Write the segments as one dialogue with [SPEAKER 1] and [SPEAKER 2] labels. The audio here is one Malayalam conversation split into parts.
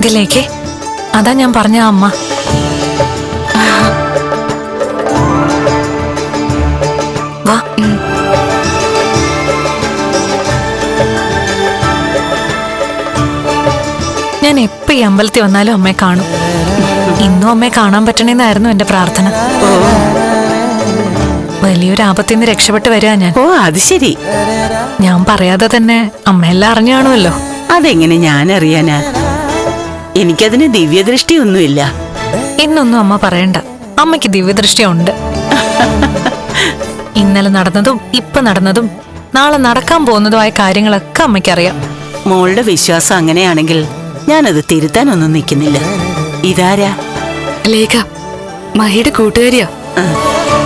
[SPEAKER 1] ഇതിലേക്ക്? അതാ ഞാൻ പറഞ്ഞ അമ്മ. വാ. ഞാൻ എപ്പോ ഈ അമ്പലത്തിൽ വന്നാലും അമ്മയെ കാണും. ഇന്നും അമ്മയെ കാണാൻ പറ്റണേന്നായിരുന്നു എന്റെ പ്രാർത്ഥന. വലിയൊരു ആപത്തിൽ നിന്ന് രക്ഷപ്പെട്ട് വരിക ഞാൻ.
[SPEAKER 2] ഓ അത് ശരി.
[SPEAKER 1] ഞാൻ പറയാതെ തന്നെ അമ്മയെല്ലാം അറിഞ്ഞു കാണുമല്ലോ.
[SPEAKER 2] അതെങ്ങനെ ഞാൻ അറിയാനാ എനിക്കതിന് ദിവ്യദൃഷ്ടിയൊന്നുമില്ല.
[SPEAKER 1] എന്നൊന്നും അമ്മ പറയണ്ട. അമ്മയ്ക്ക് ദിവ്യദൃഷ്ടി ഉണ്ട് ഇന്നലെ നടന്നതും ഇപ്പൊ നടന്നതും നാളെ നടക്കാൻ പോകുന്നതുമായ കാര്യങ്ങളൊക്കെ അമ്മയ്ക്കറിയാം.
[SPEAKER 2] മോളുടെ വിശ്വാസം അങ്ങനെയാണെങ്കിൽ ഞാനത് തിരുത്താനൊന്നും നിൽക്കുന്നില്ല. ഇതാരാ?
[SPEAKER 3] ലേഖ മഹിയുടെ കൂട്ടുകാരിയാ.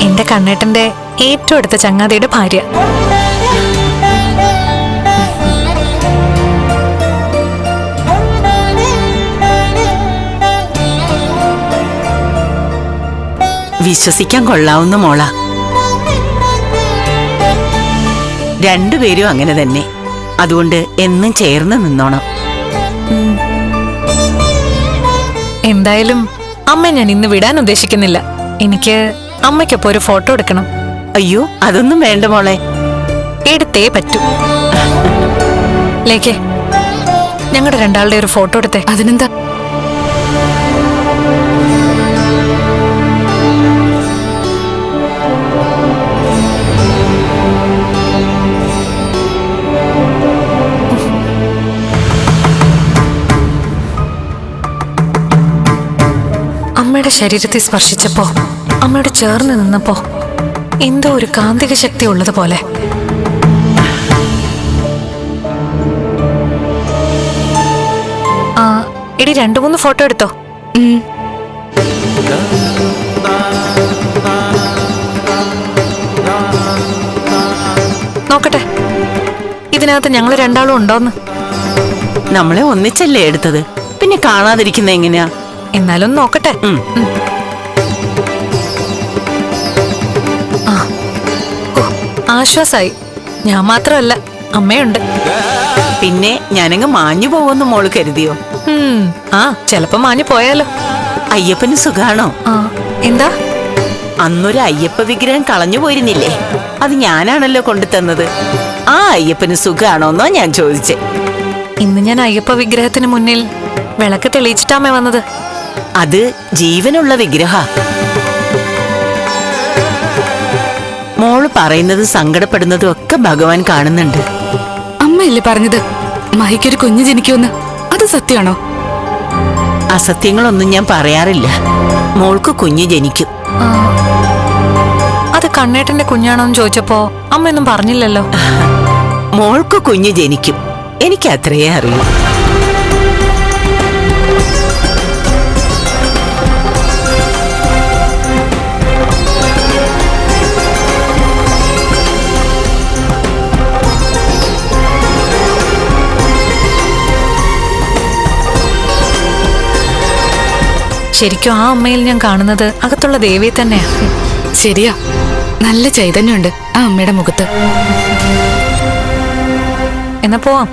[SPEAKER 1] എന്റെ കണ്ണേട്ടന്റെ ഏറ്റവും അടുത്ത ചങ്ങാതിയുടെ ഭാര്യ.
[SPEAKER 2] വിശ്വസിക്കാൻ കൊള്ളാവുന്ന മോള. രണ്ടുപേരും അങ്ങനെ തന്നെ. അതുകൊണ്ട് എന്നും ചേർന്ന് നിന്നോണം.
[SPEAKER 1] എന്തായാലും അമ്മ ഞാൻ ഇന്ന് വിടാൻ ഉദ്ദേശിക്കുന്നില്ല. എനിക്ക് അമ്മയ്ക്കൊപ്പം ഒരു ഫോട്ടോ എടുക്കണം.
[SPEAKER 2] അയ്യോ അതൊന്നും വേണ്ട മോളെ.
[SPEAKER 1] എടുത്തേ പറ്റൂ. ലേക്കേ ഞങ്ങളുടെ രണ്ടാളുടെ ഒരു ഫോട്ടോ എടുത്തേ.
[SPEAKER 3] അതിനെന്താ?
[SPEAKER 1] അമ്മയുടെ ശരീരത്തെ സ്പർശിച്ചപ്പോ അമ്മയോട് ചേർന്ന് നിന്നപ്പോ എന്തോ ഒരു കാന്തിക ശക്തി ഉള്ളതുപോലെ ആ എടി രണ്ടു മൂന്ന് ഫോട്ടോ എടുത്തോ. നോക്കട്ടെ. ഇതിനകത്ത് ഞങ്ങൾ രണ്ടാളും ഉണ്ടോന്ന്.
[SPEAKER 2] നമ്മളെ ഒന്നിച്ചല്ലേ എടുത്തത്? പിന്നെ കാണാതിരിക്കുന്ന എങ്ങനെയാ?
[SPEAKER 1] എന്നാലും നോക്കട്ടെ. ആ. ആശ്വാസായി. ഞാൻ മാത്രമല്ല അമ്മയുണ്ട്.
[SPEAKER 2] പിന്നെ ഞാനങ്ങ് മാഞ്ഞു പോവെന്ന് മോൾ കരുതിയോ?
[SPEAKER 1] ആ ചെലപ്പോ മാഞ്ഞു പോയാലോ.
[SPEAKER 2] അയ്യപ്പന് സുഖാണോ?
[SPEAKER 1] എന്താ?
[SPEAKER 2] അന്നൊരു അയ്യപ്പ വിഗ്രഹം കളഞ്ഞു പോയിരുന്നില്ലേ? അത് ഞാനാണല്ലോ കൊണ്ടു കൊണ്ടുതന്നത് ആ അയ്യപ്പന് സുഖാണോന്നോ ഞാൻ ചോദിച്ചേ.
[SPEAKER 1] ഇന്ന് ഞാൻ അയ്യപ്പ വിഗ്രഹത്തിന് മുന്നിൽ വിളക്ക് തെളിയിച്ചിട്ടാമേ വന്നത്.
[SPEAKER 2] അത് ജീവനുള്ള വിഗ്രഹ. മോൾ പറയുന്നത് സങ്കടപ്പെടുന്നതും ഒക്കെ ഭഗവാൻ കാണുന്നുണ്ട്.
[SPEAKER 3] അമ്മയല്ലേ പറഞ്ഞത്? മഹിക്കൊരു കുഞ്ഞ് ജനിക്കുമെന്ന്. അത് സത്യമാണോ?
[SPEAKER 2] അസത്യങ്ങളൊന്നും ഞാൻ പറയാറില്ല. മോൾക്ക് കുഞ്ഞ് ജനിക്കും.
[SPEAKER 1] അത് കണ്ണേട്ടന്റെ കുഞ്ഞാണോന്ന് ചോദിച്ചപ്പോ അമ്മയൊന്നും പറഞ്ഞില്ലല്ലോ.
[SPEAKER 2] മോൾക്ക് കുഞ്ഞ് ജനിക്കും. എനിക്ക് അത്രയേ അറിയൂ.
[SPEAKER 1] ശരിക്കും ആ അമ്മയിൽ ഞാൻ കാണുന്നത് അകത്തുള്ള ദേവിയെ തന്നെയാ.
[SPEAKER 3] ശരിയാ. നല്ല ചൈതന്യമുണ്ട് ആ അമ്മയുടെ മുഖത്ത്.
[SPEAKER 1] എന്നാ പോവാം.